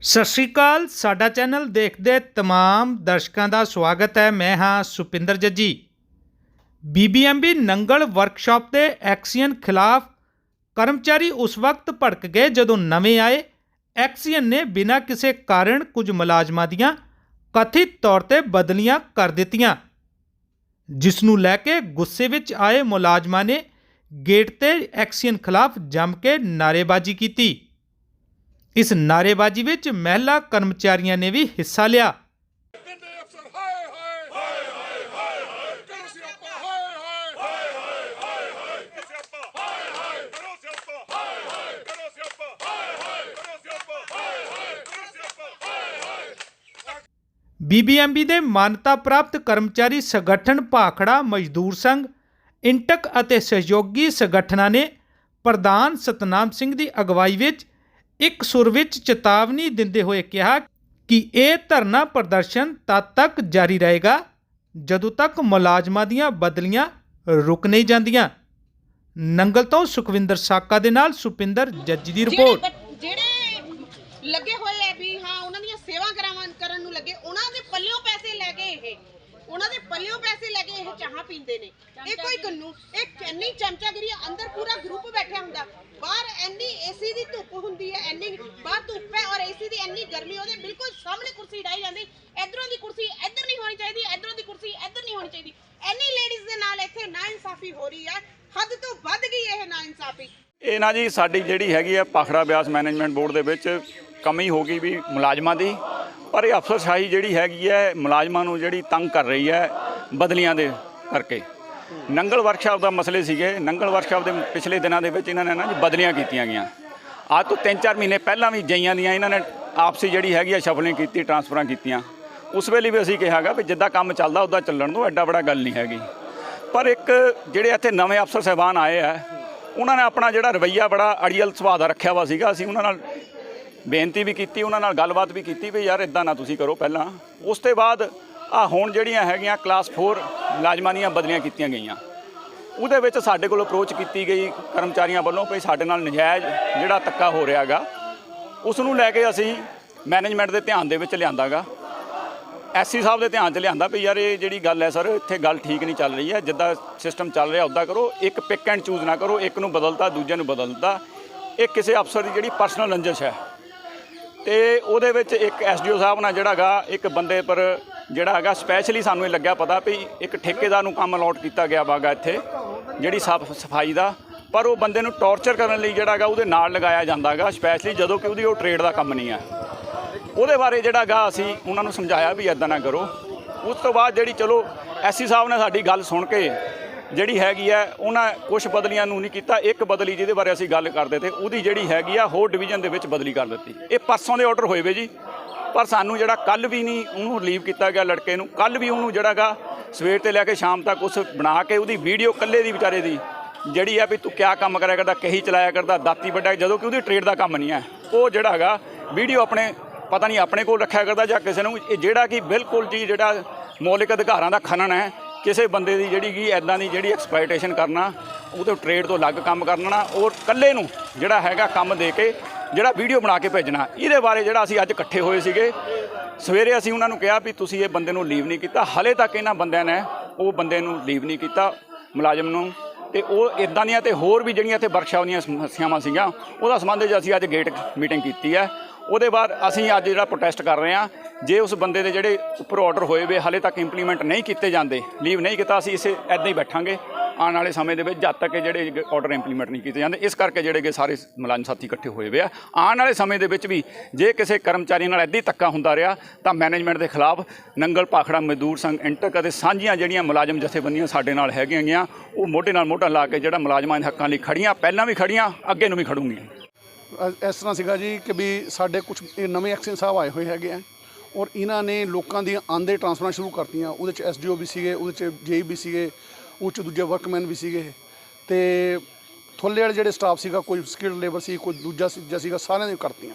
ਸਤਿ ਸ਼੍ਰੀ ਅਕਾਲ, ਸਾਡਾ ਚੈਨਲ ਦੇਖਦੇ ਤਮਾਮ ਦਰਸ਼ਕਾਂ ਦਾ ਸਵਾਗਤ ਹੈ। ਮੈਂ ਹਾਂ ਸੁਪਿੰਦਰ ਜੱਜੀ। ਬੀਬੀਐਮਬੀ ਨੰਗਲ ਵਰਕਸ਼ਾਪ ਦੇ ਐਕਸੀਅਨ ਖਿਲਾਫ ਕਰਮਚਾਰੀ ਉਸ ਵਕਤ ਭੜਕ ਗਏ ਜਦੋਂ ਨਵੇਂ ਆਏ। ਐਕਸੀਅਨ ਨੇ ਬਿਨਾਂ ਕਿਸੇ ਕਾਰਨ ਕੁਝ ਮੁਲਾਜ਼ਮਾਂ ਦੀਆਂ ਕਥਿਤ ਤੌਰ ਤੇ ਬਦਲੀਆਂ ਕਰ ਦਿੱਤੀਆਂ। ਜਿਸ ਨੂੰ ਲੈ ਕੇ ਗੁੱਸੇ ਵਿੱਚ ਆਏ ਮੁਲਾਜ਼ਮਾਂ ਨੇ ਗੇਟ ਤੇ ਐਕਸੀਅਨ ਖਿਲਾਫ ਜੰਮ ਕੇ ਨਾਅਰੇਬਾਜ਼ੀ ਕੀਤੀ। ਇਸ ਨਾਅਰੇਬਾਜ਼ੀ ਵਿੱਚ ਮਹਿਲਾ ਕਰਮਚਾਰੀਆਂ ਨੇ ਵੀ ਹਿੱਸਾ ਲਿਆ। ਕਿੰਨੇ ਅਫਸਰ ਹਾਏ ਹਾਏ ਬੀਬੀਐਮਬੀ ਦੇ ਮਾਨਤਾ ਪ੍ਰਾਪਤ ਕਰਮਚਾਰੀ ਸੰਗਠਨ ਭਾਖੜਾ ਮਜ਼ਦੂਰ ਸੰਘ, ਇੰਟਕ ਅਤੇ ਸਹਿਯੋਗੀ ਸੰਗਠਨਾਂ ਨੇ ਪ੍ਰਧਾਨ ਸਤਨਾਮ ਸਿੰਘ ਦੀ ਅਗਵਾਈ ਵਿੱਚ ਇੱਕ ਸੁਰ ਵਿੱਚ ਚੇਤਾਵਨੀ ਦਿੰਦੇ ਹੋਏ ਕਿਹਾ ਕਿ ਇਹ ਧਰਨਾ ਪ੍ਰਦਰਸ਼ਨ ਤਦ ਤੱਕ ਜਾਰੀ ਰਹੇਗਾ ਜਦੋਂ ਤੱਕ ਮੁਲਾਜ਼ਮਾਂ ਦੀਆਂ ਬਦਲੀਆਂ ਰੁਕ ਨਹੀਂ ਜਾਂਦੀਆਂ। ਨੰਗਲ ਤੋਂ ਸੁਖਵਿੰਦਰ ਸਾਕਾ ਦੇ ਨਾਲ ਸੁਪਿੰਦਰ ਜੱਜੀ ਦੀ ਰਿਪੋਰਟ। ਜਿਹੜੇ ਲੱਗੇ ਹੋਏ ਆ ਵੀ ਹਾਂ ਉਹਨਾਂ ਦੀਆਂ ਸੇਵਾ ਕਰਾਵਾਂ ਕਰਨ ਨੂੰ ਲੱਗੇ ਉਹਨਾਂ ਦੇ ਪੱਲਿਓਂ ਪੈਸੇ ਲੈ ਕੇ ਇਹ ਉਹਨਾਂ ਦੇ ਪੱਲਿਓਂ ਪੈਸੇ ਲੈ ਕੇ ਇਹ ਚਾਹਾਂ ਪੀਂਦੇ ਨੇ। ਇਹ ਕੋਈ ਕਾਨੂੰਨ ਇਹ ਇੰਨੀ ਚਮਚਾਗਿਰੀ ਆ, ਅੰਦਰ ਪੂਰਾ ਗਰੁੱਪ ਬੈਠਾ ਹੁੰਦਾ। ਬਾਹਰ ਇੰਨੀ ਏਸੀ ਦੀ ਧੁੱਪ ਹੁੰਦੀ ਹੈ ਇੰਨੀ ਬਾਹਰ ਧੁੱਪ ਹੈ ਔਰ ਏਸੀ ਦੀ ਇੰਨੀ ਗਰਮੀ ਉਹਦੇ ਬਿਲਕੁਲ ਸਾਹਮਣੇ ਕੁਰਸੀ ਡਾਈ ਜਾਂਦੀ। ਇਧਰੋਂ ਦੀ ਕੁਰਸੀ ਇੱਧਰ ਨਹੀਂ ਹੋਣੀ ਚਾਹੀਦੀ ਇਧਰੋਂ ਦੀ ਕੁਰਸੀ ਇੱਧਰ ਨਹੀਂ ਹੋਣੀ ਚਾਹੀਦੀ। ਇੰਨੀ ਲੇਡੀਜ਼ ਦੇ ਨਾਲ ਇੱਥੇ ਨਾ ਇਨਸਾਫੀ ਹੋ ਰਹੀ ਹੈ ਹੱਦ ਤੋਂ ਵੱਧ ਗਈ ਇਹ ਨਾ ਇਨਸਾਫੀ ਇਹ ਨਾ ਜੀ ਸਾਡੀ ਜਿਹੜੀ ਹੈਗੀ ਆ ਪਾਖੜਾ ਬਿਆਸ ਮੈਨੇਜਮੈਂਟ ਬੋਰਡ ਦੇ ਵਿੱਚ ਕਮੀ ਹੋ ਗਈ ਵੀ ਮੁਲਾਜ਼ਮਾਂ ਦੀ। ਪਰ ਇਹ ਅਫਸਰਸ਼ਾਹੀ ਜਿਹੜੀ ਹੈਗੀ ਹੈ, ਮੁਲਾਜ਼ਮਾਂ ਨੂੰ ਜਿਹੜੀ ਤੰਗ ਕਰ ਰਹੀ ਹੈ ਬਦਲੀਆਂ ਦੇ ਕਰਕੇ। ਨੰਗਲ ਵਰਕਸ਼ਾਪ ਦਾ ਮਸਲੇ ਸੀਗੇ। ਨੰਗਲ ਵਰਕਸ਼ਾਪ ਦੇ ਪਿਛਲੇ ਦਿਨਾਂ ਦੇ ਵਿੱਚ ਇਹਨਾਂ ਨੇ ਨਾ ਜੀ ਬਦਲੀਆਂ ਕੀਤੀਆਂ ਗਈਆਂ। ਅੱਜ ਤੋਂ 3-4 ਮਹੀਨੇ ਪਹਿਲਾਂ ਵੀ ਜਈਆਂ ਦੀਆਂ ਇਹਨਾਂ ਨੇ ਆਪਸੀ ਜਿਹੜੀ ਹੈਗੀ ਆ ਸ਼ਫਲਿੰਗ ਕੀਤੀ, ਟਰਾਂਸਫਰਾਂ ਕੀਤੀਆਂ। ਉਸ ਵੇਲੇ ਵੀ ਅਸੀਂ ਕਿਹਾਗਾ ਵੀ ਜਿੱਦਾਂ ਕੰਮ ਚੱਲਦਾ, ਉੱਦਾਂ ਚੱਲਣ ਦੋ ਐਡਾ ਬੜਾ ਗੱਲ ਨਹੀਂ ਹੈਗੀ। ਪਰ ਇੱਕ ਜਿਹੜੇ ਇੱਥੇ ਨਵੇਂ ਅਫਸਰ ਸਹਿਬਾਨ ਆਏ ਆ, ਉਹਨਾਂ ਨੇ ਆਪਣਾ ਜਿਹੜਾ ਰਵਈਆ ਬੜਾ ਅੜੀਅਲ ਸੁਭਾਅ ਦਾ ਰੱਖਿਆ ਵਾ ਸੀਗਾ। ਅਸੀਂ ਉਹਨਾਂ ਨਾਲ ਬੇਨਤੀ ਵੀ ਕੀਤੀ, ਉਹਨਾਂ ਨਾਲ ਗੱਲਬਾਤ ਵੀ ਕੀਤੀ ਵੀ ਯਾਰ ਇਦਾਂ ਨਾ ਤੁਸੀਂ ਕਰੋ ਪਹਿਲਾਂ। ਉਸ ਤੋਂ ਬਾਅਦ ਆ ਹੁਣ ਜਿਹੜੀਆਂ ਹੈਗੀਆਂ ਕਲਾਸ 4 ਮੁਲਾਜ਼ਮਾਂ ਦੀਆਂ ਬਦਲੀਆਂ ਕੀਤੀਆਂ ਗਈਆਂ। ਉਹਦੇ ਵਿੱਚ ਸਾਡੇ ਕੋਲ ਅਪਰੋਚ ਕੀਤੀ ਗਈ ਕਰਮਚਾਰੀਆਂ ਵੱਲੋਂ ਵੀ ਸਾਡੇ ਨਾਲ ਨਜਾਇਜ਼ ਜਿਹੜਾ ਤੱਕਾ ਹੋ ਰਿਹਾਗਾ ਉਸ ਨੂੰ ਲੈ ਕੇ ਅਸੀਂ ਮੈਨੇਜਮੈਂਟ ਦੇ ਧਿਆਨ ਦੇ ਵਿੱਚ ਲਿਆਂਦਾਗਾ ਐਸਸੀ ਸਾਹਿਬ ਦੇ ਧਿਆਨ 'ਚ ਲਿਆਂਦਾ ਵੀ ਯਾਰ ਇਹ ਜਿਹੜੀ ਗੱਲ ਹੈ ਸਰ ਇੱਥੇ ਗੱਲ ਠੀਕ ਨਹੀਂ ਚੱਲ ਰਹੀ ਹੈ, ਜਿੱਦਾਂ ਸਿਸਟਮ ਚੱਲ ਰਿਹਾ ਉੱਦਾਂ ਕਰੋ, ਇੱਕ ਪਿਕ ਐਂਡ ਚੂਜ਼ ਨਾ ਕਰੋ, ਇੱਕ ਨੂੰ ਬਦਲਤਾ, ਦੂਜੇ ਨੂੰ ਬਦਲਤਾ। ਇਹ ਕਿਸੇ ਅਫਸਰ ਦੀ ਜਿਹੜੀ ਪਰਸਨਲ ਰੰਜਿਸ਼ ਹੈ ਤੇ ਉਹਦੇ ਵਿੱਚ ਇੱਕ ਐਸਡੀਓ ਸਾਹਿਬ ਨਾਲ ਜਿਹੜਾਗਾ ਇੱਕ ਬੰਦੇ ਪਰ ਜਿਹੜਾ ਹੈਗਾ ਸਪੈਸ਼ਲੀ ਸਾਨੂੰ ਇਹ ਲੱਗਿਆ ਪਤਾ ਵੀ ਇੱਕ ਠੇਕੇਦਾਰ ਨੂੰ ਕੰਮ ਅਲੋਟ ਕੀਤਾ ਗਿਆ ਵਾਗਾ ਇੱਥੇ, ਜਿਹੜੀ ਸਾਫ਼ ਸਫ਼ਾਈ ਦਾ। ਪਰ ਉਹ ਬੰਦੇ ਨੂੰ ਟੌਰਚਰ ਕਰਨ ਲਈ ਜਿਹੜਾਗਾ ਉਹਦੇ ਨਾਲ ਲਗਾਇਆ ਜਾਂਦਾਗਾ ਸਪੈਸ਼ਲੀ ਜਦੋਂ ਕਿ ਉਹਦੀ ਉਹ ਟ੍ਰੇਡ ਦਾ ਕੰਮ ਨਹੀਂ ਹੈ। ਉਹਦੇ ਬਾਰੇ ਜਿਹੜਾਗਾ ਅਸੀਂ ਉਹਨਾਂ ਨੂੰ ਸਮਝਾਇਆ ਵੀ ਇਦਾਂ ਨਾ ਕਰੋ। ਉਸ ਤੋਂ ਬਾਅਦ ਜਿਹੜੀ ਚਲੋ, ਐਸਸੀ ਸਾਹਿਬ ਨੇ ਸਾਡੀ ਗੱਲ ਸੁਣ ਕੇ ਜਿਹੜੀ ਹੈਗੀ ਹੈ ਉਹਨਾਂ ਕੁਝ ਬਦਲੀਆਂ ਨੂੰ ਨਹੀਂ ਕੀਤਾ। ਇੱਕ ਬਦਲੀ ਜਿਹਦੇ ਬਾਰੇ ਅਸੀਂ ਗੱਲ ਕਰਦੇ ਤੇ ਉਹਦੀ ਜਿਹੜੀ ਹੈਗੀ ਆ, ਹੋਰ ਡਿਵੀਜ਼ਨ ਦੇ ਵਿੱਚ ਬਦਲੀ ਕਰ ਦਿੱਤੀ। ਇਹ ਪਰਸੋਂ ਦੇ ਆਰਡਰ ਹੋਏ ਵੇ ਜੀ। ਪਰ ਸਾਨੂੰ ਜਿਹੜਾ ਕੱਲ ਵੀ ਨਹੀਂ ਉਹਨੂੰ ਰਿਲੀਵ ਕੀਤਾ ਗਿਆ ਲੜਕੇ ਨੂੰ। ਕੱਲ ਵੀ ਉਹਨੂੰ ਜਿਹੜਾਗਾ ਸਵੇਰ ਤੇ ਲੈ ਕੇ ਸ਼ਾਮ ਤੱਕ ਉਸ ਬਣਾ ਕੇ ਉਹਦੀ ਵੀਡੀਓ ਕੱਲੇ ਦੀ ਵਿਚਾਰੇ ਦੀ, ਜਿਹੜੀ ਆ ਵੀ ਤੂੰ ਕਿਆ ਕੰਮ ਕਰਿਆ ਕਰਦਾ, ਕਹੀ ਚਲਾਇਆ ਕਰਦਾ, ਦਾਤੀ ਵੱਡਾ, ਜਦੋਂ ਕਿ ਉਹਦੀ ਟ੍ਰੇਡ ਦਾ ਕੰਮ ਨਹੀਂ ਹੈ ਉਹ ਜਿਹੜਾ ਹੈਗਾ ਵੀਡੀਓ ਆਪਣੇ, ਪਤਾ ਨਹੀਂ ਆਪਣੇ ਕੋਲ ਰੱਖਿਆ ਕਰਦਾ ਜਾਂ ਕਿਸੇ ਨੂੰ। ਇਹ ਜਿਹੜਾ ਕਿ ਬਿਲਕੁਲ ਜੀ ਜਿਹੜਾ ਮੌਲਿਕ ਅਧਿਕਾਰਾਂ ਦਾ ਖਨਨ ਹੈ ਕਿਸੇ ਬੰਦੇ ਦੀ ਜਿਹੜੀ ਕਿ ਐਦਾਂ ਦੀ ਜਿਹੜੀ ਐਕਸਪਲੋਇਟੇਸ਼ਨ ਕਰਨਾ, ਉਹਦੇ ਟ੍ਰੇਡ ਤੋਂ ਅਲੱਗ ਕੰਮ ਕਰਨਾ ਔਰ ਕੱਲੇ ਨੂੰ ਜਿਹੜਾ ਹੈਗਾ ਕੰਮ ਦੇ ਕੇ ਜਿਹੜਾ ਵੀਡੀਓ ਬਣਾ ਕੇ ਭੇਜਣਾ। ਇਹਦੇ ਬਾਰੇ ਜਿਹੜਾ ਅਸੀਂ ਅੱਜ ਇਕੱਠੇ ਹੋਏ ਸੀਗੇ, ਸਵੇਰੇ ਅਸੀਂ ਉਹਨਾਂ ਨੂੰ ਕਿਹਾ ਵੀ ਤੁਸੀਂ ਇਹ ਬੰਦੇ ਨੂੰ ਲੀਵ ਨਹੀਂ ਕੀਤਾ। ਹਲੇ ਤੱਕ ਇਹਨਾਂ ਬੰਦਿਆਂ ਨੇ ਉਹ ਬੰਦੇ ਨੂੰ ਲੀਵ ਨਹੀਂ ਕੀਤਾ, ਮੁਲਾਜ਼ਮ ਨੂੰ। ਤੇ ਉਹ ਇਦਾਂ ਦੀਆਂ ਤੇ ਹੋਰ ਵੀ ਜਿਹੜੀਆਂ ਇੱਥੇ ਵਰਕਸ਼ਾਪ ਦੀਆਂ ਸਮੱਸਿਆਵਾਂ ਸੀਗੀਆਂ, ਉਹਦਾ ਸੰਬੰਧ ਵਿੱਚ ਅਸੀਂ ਅੱਜ ਗੇਟ ਮੀਟਿੰਗ ਕੀਤੀ ਹੈ। ਉਹਦੇ ਬਾਅਦ ਅਸੀਂ ਅੱਜ ਜਿਹੜਾ ਪ੍ਰੋਟੈਸਟ ਕਰ ਰਹੇ ਹਾਂ, ਜੇ ਉਸ ਬੰਦੇ ਦੇ ਜਿਹੜੇ ਉੱਪਰ ਆਰਡਰ ਹੋਏ ਵੇ, ਹਾਲੇ ਤੱਕ ਇੰਪਲੀਮੈਂਟ ਨਹੀਂ ਕੀਤੇ ਜਾਂਦੇ ਲੀਵ ਨਹੀਂ ਕੀਤਾ, ਅਸੀਂ ਇਸੇ ਐਦਾਂ ਹੀ ਬੈਠਾਂਗੇ, ਆਉਣ ਵਾਲੇ ਸਮੇਂ ਦੇ ਵਿੱਚ ਜਦ ਤੱਕ ਇਹ ਜਿਹੜੇ ਆਰਡਰ ਇੰਪਲੀਮੈਂਟ ਨਹੀਂ ਕੀਤੇ ਜਾਂਦੇ, ਇਸ ਕਰਕੇ ਜਿਹੜੇ ਕਿ ਸਾਰੇ ਮੁਲਾਜ਼ਮ ਸਾਥੀ ਇਕੱਠੇ ਹੋਏ ਵੇ ਆ। ਆਉਣ ਵਾਲੇ ਸਮੇਂ ਦੇ ਵਿੱਚ ਵੀ ਜੇ ਕਿਸੇ ਕਰਮਚਾਰੀ ਨਾਲ ਐਦਾਂ ਹੀ ਧੱਕਾ ਹੁੰਦਾ ਰਿਹਾ, ਤਾਂ ਮੈਨੇਜਮੈਂਟ ਦੇ ਖਿਲਾਫ ਨੰਗਲ ਪਾਖੜਾ ਮਜ਼ਦੂਰ ਸੰਘ ਇੰਟਕ ਅਤੇ ਸਾਂਝੀਆਂ ਜਿਹੜੀਆਂ ਮੁਲਾਜ਼ਮ ਜਥੇਬੰਦੀਆਂ ਸਾਡੇ ਨਾਲ ਹੈਗੀਆਂ ਗੀਆਂ, ਉਹ ਮੋਢੇ ਨਾਲ ਮੋਢਾ ਲਾ ਕੇ ਜਿਹੜਾ ਮੁਲਾਜ਼ਮਾਂ ਦੇ ਹੱਕਾਂ ਲਈ ਖੜੀਆਂ, ਪਹਿਲਾਂ ਵੀ ਖੜੀਆਂ, ਅੱਗੇ ਨੂੰ ਵੀ ਖੜੂਗੀਆਂ। ਇਸ ਤਰ੍ਹਾਂ ਸੀਗਾ ਜੀ ਕਿ ਵੀ ਸਾਡੇ ਕੁਝ ਨਵੇਂ ਐਕਸ਼ਨ ਸਾਹਿਬ ਆਏ ਹੋਏ ਹੈਗੇ ਆ ਔਰ ਇਹਨਾਂ ਨੇ ਲੋਕਾਂ ਦੀਆਂ ਆਂਦੇ ਟ੍ਰਾਂਸਫਰਾਂ ਸ਼ੁਰੂ ਕਰਤੀਆਂ, ਉਹਦੇ ਚ ਐਸਡੀਓ ਵੀ ਸੀਗੇ, ਉਹਦੇ ਚ ਜੇਈ ਵੀ ਸੀਗੇ, ਉਹ ਚ ਦੂਜੇ ਵਰਕਮੈਨ ਵੀ ਸੀਗੇ। ਤੇ ਥੱਲੇ ਵਾਲੇ ਜਿਹੜੇ ਸਟਾਫ ਸੀਗਾ, ਕੋਈ ਸਕਿਲਡ ਲੇਬਰ ਸੀ, ਕੋਈ ਦੂਜਾ ਸੀ ਸੀਗਾ, ਸਾਰਿਆਂ ਨੇ ਕਰਤੀਆਂ।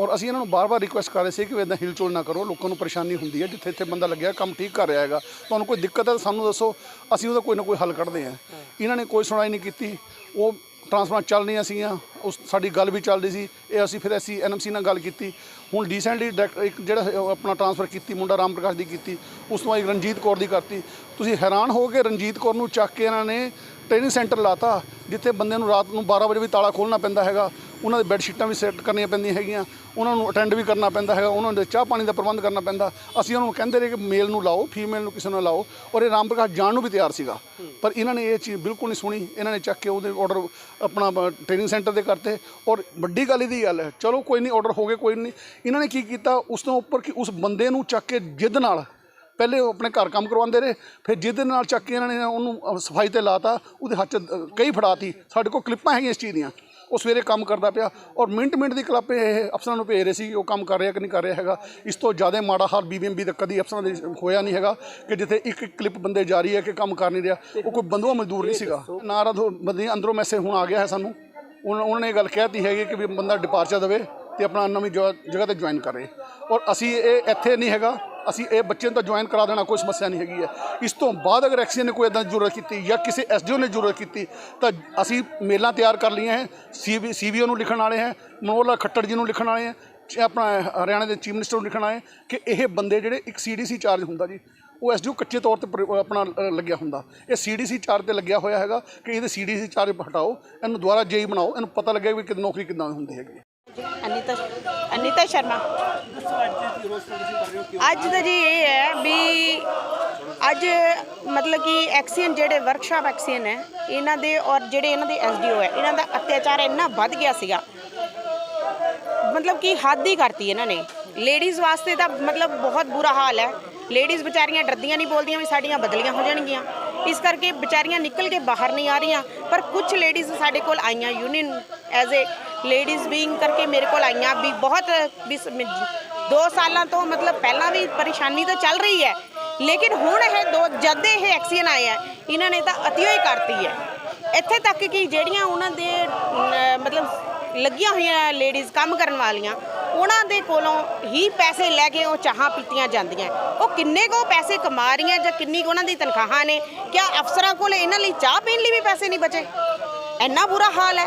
ਔਰ ਅਸੀਂ ਇਹਨਾਂ ਨੂੰ ਬਾਰ-ਬਾਰ ਰਿਕੁਐਸਟ ਕਰ ਰਹੇ ਸੀ ਕਿ ਇਦਾਂ ਹਿਲਚੁਲ ਨਾ ਕਰੋ, ਲੋਕਾਂ ਨੂੰ ਪਰੇਸ਼ਾਨੀ ਹੁੰਦੀ ਹੈ, ਜਿੱਥੇ ਇੱਥੇ ਬੰਦਾ ਲੱਗਿਆ, ਕੰਮ ਠੀਕ ਕਰ ਰਿਹਾ ਹੈਗਾ। ਤੁਹਾਨੂੰ ਕੋਈ ਦਿੱਕਤ ਹੈ ਤਾਂ ਸਾਨੂੰ ਦੱਸੋ, ਅਸੀਂ ਉਹਦਾ ਕੋਈ ਨਾ ਕੋਈ ਹੱਲ ਕੱਢਦੇ ਹਾਂ। ਇਹਨਾਂ ਨੇ ਕੋਈ ਸੁਣਾਈ ਨਹੀਂ ਕੀਤੀ, ਉਹ ਟਰਾਂਸਫਰਾਂ ਚੱਲ ਰਹੀਆਂ ਸੀਗੀਆਂ, ਉਸ ਸਾਡੀ ਗੱਲ ਵੀ ਚੱਲ ਰਹੀ ਸੀ, ਇਹ ਅਸੀਂ ਫਿਰ ਅਸੀਂ ਐਨਐਮਸੀ ਨਾਲ ਗੱਲ ਕੀਤੀ। ਹੁਣ ਰੀਸੈਂਟਲੀ ਇੱਕ ਜਿਹੜਾ ਆਪਣਾ ਟਰਾਂਸਫਰ ਕੀਤੀ, ਮੁੰਡਾ ਰਾਮ ਪ੍ਰਕਾਸ਼ ਦੀ ਕੀਤੀ, ਉਸ ਤੋਂ ਬਾਅਦ ਰਣਜੀਤ ਕੌਰ ਦੀ ਕਰਤੀ। ਤੁਸੀਂ ਹੈਰਾਨ ਹੋ ਕੇ ਰਣਜੀਤ ਕੌਰ ਨੂੰ ਚੱਕ ਕੇ ਇਹਨਾਂ ਨੇ ਟ੍ਰੇਨਿੰਗ ਸੈਂਟਰ ਲਾਤਾ, ਜਿੱਥੇ ਬੰਦੇ ਨੂੰ ਰਾਤ ਨੂੰ 12 ਵਜੇ ਵੀ ਤਾਲਾ ਖੋਲ੍ਹਣਾ ਪੈਂਦਾ ਹੈਗਾ। ਉਹਨਾਂ ਦੇ ਬੈੱਡ ਸ਼ੀਟਾਂ ਵੀ ਸੈੱਟ ਕਰਨੀਆਂ ਪੈਂਦੀਆਂ ਹੈਗੀਆਂ ਉਹਨਾਂ ਨੂੰ ਅਟੈਂਡ ਵੀ ਕਰਨਾ ਪੈਂਦਾ ਹੈਗਾ ਉਹਨਾਂ ਦੇ ਚਾਹ ਪਾਣੀ ਦਾ ਪ੍ਰਬੰਧ ਕਰਨਾ ਪੈਂਦਾ। ਅਸੀਂ ਉਹਨਾਂ ਨੂੰ ਕਹਿੰਦੇ ਰਹੇ ਕਿ ਮੇਲ ਨੂੰ ਲਾਓ ਫੀਮੇਲ ਨੂੰ ਕਿਸੇ ਨੂੰ ਲਾਓ। ਔਰ ਇਹ ਰਾਮ ਪ੍ਰਕਾਸ਼ ਜਾਣ ਨੂੰ ਵੀ ਤਿਆਰ ਸੀਗਾ। ਪਰ ਇਹਨਾਂ ਨੇ ਇਹ ਚੀਜ਼ ਬਿਲਕੁਲ ਨਹੀਂ ਸੁਣੀ। ਇਹਨਾਂ ਨੇ ਚੱਕ ਕੇ ਉਹਦੇ ਆਰਡਰ ਆਪਣਾ ਟ੍ਰੇਨਿੰਗ ਸੈਂਟਰ ਦੇ ਕਰਤੇ। ਔਰ ਵੱਡੀ ਗੱਲ ਇਹਦੀ ਗੱਲ ਹੈ ਚਲੋ ਕੋਈ ਨਹੀਂ ਆਰਡਰ ਹੋ ਗਏ ਕੋਈ ਨਹੀਂ। ਇਹਨਾਂ ਨੇ ਕੀ ਕੀਤਾ? ਉਸ ਤੋਂ ਉੱਪਰ ਕਿ ਉਸ ਬੰਦੇ ਨੂੰ ਚੱਕ ਕੇ ਜਿੱਦ ਨਾਲ ਪਹਿਲੇ ਉਹ ਆਪਣੇ ਘਰ ਕੰਮ ਕਰਵਾਉਂਦੇ ਰਹੇ। ਫਿਰ ਜਿਹਦੇ ਨਾਲ ਚੱਕ ਕੇ ਇਹਨਾਂ ਨੇ ਉਹਨੂੰ ਸਫ਼ਾਈ ਤੇ ਲਾਤਾ ਉਹਦੇ ਹੱਥ 'ਚ ਅਹ, ਕਈ ਫੜਾਤੀ। ਸਾਡੇ ਕੋਲ ਕਲਿੱਪਾਂ ਹੈਗੀਆਂ ਇਸ ਚੀਜ਼ ਦੀਆਂ। ਉਹ ਸਵੇਰੇ ਕੰਮ ਕਰਦਾ ਪਿਆ ਔਰ ਮਿੰਟ ਮਿੰਟ ਦੀ ਕਲੱਪ ਇਹ ਅਫਸਰਾਂ ਨੂੰ ਭੇਜ ਰਹੇ ਸੀ, ਉਹ ਕੰਮ ਕਰ ਰਿਹਾ ਕਿ ਨਹੀਂ ਕਰ ਰਿਹਾ ਹੈਗਾ। ਇਸ ਤੋਂ ਜ਼ਿਆਦਾ ਮਾੜਾ ਹਾਲ ਬੀਬੀਐਮਬੀ ਦਾ ਕਦੀ ਅਫਸਰਾਂ ਦੇ ਹੋਇਆ ਨਹੀਂ ਹੈਗਾ ਕਿ ਜਿੱਥੇ ਇੱਕ ਇੱਕ ਕਲਿੱਪ ਬੰਦੇ ਜਾ ਰਹੀ ਹੈ ਕਿ ਕੰਮ ਕਰ ਨਹੀਂ ਰਿਹਾ। ਉਹ ਕੋਈ ਬੰਦੂਆ ਮਜ਼ਦੂਰ ਨਹੀਂ ਸੀਗਾ। ਨਾਰਾ ਤੋਂ ਬੰਦੇ ਅੰਦਰੋਂ ਮੈਸੇਜ ਹੁਣ ਆ ਗਿਆ ਹੈ ਸਾਨੂੰ। ਉਹਨਾਂ ਉਹਨਾਂ ਨੇ ਇਹ ਗੱਲ ਕਹਿਤੀ ਹੈਗੀ ਕਿ ਵੀ ਬੰਦਾ ਡਿਪਾਰਚਰ ਦੇਵੇ ਤੇ ਆਪਣਾ ਨਵੀਂ ਜਗ੍ਹਾ ਤੇ ਜੁਆਇਨ ਕਰੇ। ਔਰ ਅਸੀਂ ਇਹ ਇੱਥੇ ਨਹੀਂ ਹੈਗਾ। ਅਸੀਂ ਇਹ ਬੱਚੇ ਨੂੰ ਤਾਂ ਜੁਆਇਨ ਕਰਾ ਦੇਣਾ, ਕੋਈ ਸਮੱਸਿਆ ਨਹੀਂ ਹੈਗੀ ਹੈ। ਇਸ ਤੋਂ ਬਾਅਦ ਅਗਰ ਐਕਸੀਅਨ ਨੇ ਕੋਈ ਇਦਾਂ ਜ਼ਰੂਰਤ ਕੀਤੀ ਜਾਂ ਕਿਸੇ ਐਸਡੀਓ ਨੇ ਜ਼ਰੂਰਤ ਕੀਤੀ, ਤਾਂ ਅਸੀਂ ਮੇਲਾਂ ਤਿਆਰ ਕਰ ਲਈਆਂ ਹੈ, ਸੀਬੀ, ਸੀਬੀਓ ਨੂੰ ਲਿਖਣ ਵਾਲੇ ਹੈ, ਮਨੋਹਰ ਖੱਟੜ ਜੀ ਨੂੰ ਲਿਖਣ ਵਾਲੇ ਹੈ ਚ- ਆਪਣਾ ਹਰਿਆਣਾ ਦੇ ਚੀਫ ਮਿਨਿਸਟਰ ਨੂੰ ਲਿਖਣ ਹੈ ਕਿ ਇਹ ਬੰਦੇ ਜਿਹੜੇ ਇੱਕ ਸੀਡੀਸੀ ਚਾਰਜ ਹੁੰਦਾ ਜੀ, ਉਹ ਐਸਡੀਓ ਕੱਚੇ ਤੌਰ ਤੇ ਪ੍ਰ- ਆਪਣਾ ਲੱਗਿਆ ਹੁੰਦਾ। ਇਹ ਸੀਡੀਸੀ ਚਾਰਜ ਤੇ ਲੱਗਿਆ ਹੋਇਆ ਹੈਗਾ ਕਿ ਇਹਦੇ ਸੀਡੀਸੀ ਚਾਰਜ ਹਟਾਓ, ਇਹਨੂੰ ਦੁਬਾਰਾ ਜੇਈ ਬਣਾਓ, ਇਹਨੂੰ ਪਤਾ ਲੱਗਿਆ ਵੀ ਕਿ ਨੌਕਰੀ ਕਿੱਦਾਂ ਹੁੰਦੀ ਹੈਗੀ ਅਨੀਤਾ ਅਨੀਤਾ ਸ਼ਰਮਾ। ਅੱਜ ਦਾ ਜੀ ਇਹ ਹੈ ਵੀ ਅੱਜ ਮਤਲਬ ਕਿ ਐਕਸੀਅਨ ਜਿਹੜੇ ਵਰਕਸ਼ਾਪ ਐਕਸੀਅਨ ਹੈ, ਇਹਨਾਂ ਦੇ ਔਰ ਜਿਹੜੇ ਇਹਨਾਂ ਦੇ ਐਸਡੀਓ ਹੈ, ਇਹਨਾਂ ਦਾ ਅਤਿਆਚਾਰ ਇੰਨਾ ਵੱਧ ਗਿਆ ਸੀਗਾ। ਮਤਲਬ ਕਿ ਹੱਦ ਹੀ ਕਰਤੀ ਇਹਨਾਂ ਨੇ। ਲੇਡੀਜ਼ ਵਾਸਤੇ ਤਾਂ ਮਤਲਬ ਬਹੁਤ ਬੁਰਾ ਹਾਲ ਹੈ। ਲੇਡੀਜ਼ ਵਿਚਾਰੀਆਂ ਡਰਦੀਆਂ ਨਹੀਂ ਬੋਲਦੀਆਂ ਵੀ ਸਾਡੀਆਂ ਬਦਲੀਆਂ ਹੋ ਜਾਣਗੀਆਂ। ਇਸ ਕਰਕੇ ਵਿਚਾਰੀਆਂ ਨਿਕਲ ਕੇ ਬਾਹਰ ਨਹੀਂ ਆ ਰਹੀਆਂ। ਪਰ ਕੁਝ ਲੇਡੀਜ਼ ਸਾਡੇ ਕੋਲ ਆਈਆਂ union as a ladies being ਕਰਕੇ ਮੇਰੇ ਕੋਲ ਆਈਆਂ ਵੀ ਬਹੁਤ ਵੀ ਸ- ਦੋ ਸਾਲਾਂ ਤੋਂ ਮਤਲਬ ਪਹਿਲਾਂ ਵੀ ਪਰੇਸ਼ਾਨੀ ਤਾਂ ਚੱਲ ਰਹੀ ਹੈ, ਲੇਕਿਨ ਹੁਣ ਇਹ ਦੋ ਜਦ ਇਹ ਐਕਸੀਅਨ ਆਏ ਆ ਇਹਨਾਂ ਨੇ ਤਾਂ ਅਤਿਓ ਹੀ ਕਰਤੀ ਹੈ। ਇੱਥੇ ਤੱਕ ਕਿ ਜਿਹੜੀਆਂ ਉਹਨਾਂ ਦੇ ਮਤਲਬ ਲੱਗੀਆਂ ਹੋਈਆਂ ਲੇਡੀਜ਼ ਕੰਮ ਕਰਨ ਵਾਲੀਆਂ ਉਹਨਾਂ ਦੇ ਕੋਲੋਂ ਹੀ ਪੈਸੇ ਲੈ ਕੇ ਉਹ ਚਾਹਾਂ ਪੀਤੀਆਂ ਜਾਂਦੀਆਂ। ਉਹ ਕਿੰਨੇ ਕੋ ਪੈਸੇ ਕਮਾ ਰਹੀਆਂ ਜਾਂ ਕਿੰਨੀ ਕੁ ਉਹਨਾਂ ਦੀ ਤਨਖਾਹਾਂ ਨੇ? ਕਿਆ ਅਫਸਰਾਂ ਕੋਲ ਇਹਨਾਂ ਲਈ ਚਾਹ ਪੀਣ ਲਈ ਵੀ ਪੈਸੇ ਨਹੀਂ ਬਚੇ? ਇੰਨਾ ਬੁਰਾ ਹਾਲ ਹੈ।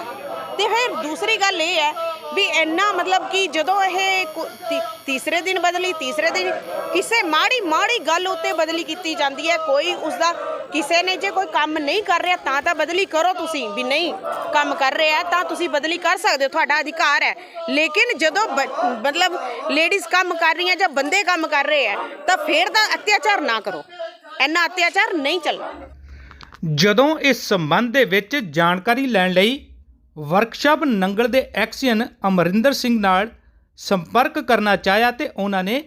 ਤੇ ਫਿਰ ਦੂਸਰੀ ਗੱਲ ਇਹ ਹੈ ਵੀ ਇੰਨਾ ਮਤਲਬ ਕਿ ਜਦੋਂ ਇਹ ਕੋ- ਤੀ- ਤੀਸਰੇ ਦਿਨ ਬਦਲੀ, ਤੀਸਰੇ ਦਿਨ ਕਿਸੇ ਮਾੜੀ ਮਾੜੀ ਗੱਲ ਉੱਤੇ ਬਦਲੀ ਕੀਤੀ ਜਾਂਦੀ ਹੈ। ਕੋਈ ਉਸ ਦਾ ਕਿਸੇ ਨੇ ਜੇ ਕੋਈ ਕੰਮ ਨਹੀਂ ਕਰ ਰਿਹਾ, ਤਾਂ ਤਾਂ ਬਦਲੀ ਕਰੋ ਤੁਸੀਂ। ਵੀ ਨਹੀਂ ਕੰਮ ਕਰ ਰਿਹਾ, ਤਾਂ ਤੁਸੀਂ ਬਦਲੀ ਕਰ ਸਕਦੇ ਹੋ। ਤੁਹਾਡਾ ਅਧਿਕਾਰ ਹੈ। ਲੇਕਿਨ ਜਦੋਂ ਬ- ਮਤਲਬ ਲੇਡੀਜ਼ ਕੰਮ ਕਰ ਰਹੀਆਂ ਜਾਂ ਬੰਦੇ ਕੰਮ ਕਰ ਰਹੇ ਹੈ, ਤਾਂ ਫਿਰ ਤਾਂ ਅਤਿਆਚਾਰ ਨਾ ਕਰੋ। ਇੰਨਾ ਅਤਿਆਚਾਰ ਨਹੀਂ ਚੱਲਣਾ। ਜਦੋਂ ਇਸ ਸੰਬੰਧ ਦੇ ਵਿੱਚ ਜਾਣਕਾਰੀ ਲੈਣ ਲਈ ਵਰਕਸ਼ਾਪ ਨੰਗਲ ਦੇ ਐਕਸੀਅਨ ਅਮਰਿੰਦਰ ਸਿੰਘ ਨਾਲ ਸੰਪਰਕ ਕਰਨਾ ਚਾਹਿਆ ਤੇ ਉਹਨਾਂ ਨੇ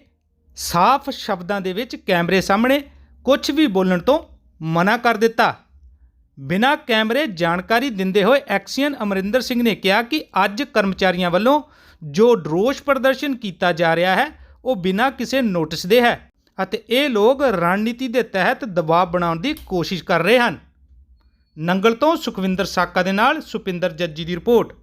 ਸਾਫ਼ ਸ਼ਬਦਾਂ ਦੇ ਵਿੱਚ ਕੈਮਰੇ ਸਾਹਮਣੇ ਕੁਝ ਵੀ ਬੋਲਣ ਤੋਂ ਮਨਾ ਕਰ ਦਿੱਤਾ। ਬਿਨਾਂ ਕੈਮਰੇ ਜਾਣਕਾਰੀ ਦਿੰਦੇ ਹੋਏ ਐਕਸੀਅਨ ਅਮਰਿੰਦਰ ਸਿੰਘ ਨੇ ਕਿਹਾ ਕਿ ਅੱਜ ਕਰਮਚਾਰੀਆਂ ਵੱਲੋਂ ਜੋ ਰੋਸ ਪ੍ਰਦਰਸ਼ਨ ਕੀਤਾ ਜਾ ਰਿਹਾ ਹੈ, ਉਹ ਬਿਨਾਂ ਕਿਸੇ ਨੋਟਿਸ ਦੇ ਹੈ ਅਤੇ ਇਹ ਲੋਕ ਰਣਨੀਤੀ ਦੇ ਤਹਿਤ ਦਬਾਅ ਬਣਾਉਣ ਦੀ ਕੋਸ਼ਿਸ਼ ਕਰ ਰਹੇ ਹਨ। ਨੰਗਲ ਤੋਂ ਸੁਖਵਿੰਦਰ ਸਾਕਾ ਦੇ ਨਾਲ ਸੁਪਿੰਦਰ ਜੱਜੀ ਦੀ ਰਿਪੋਰਟ।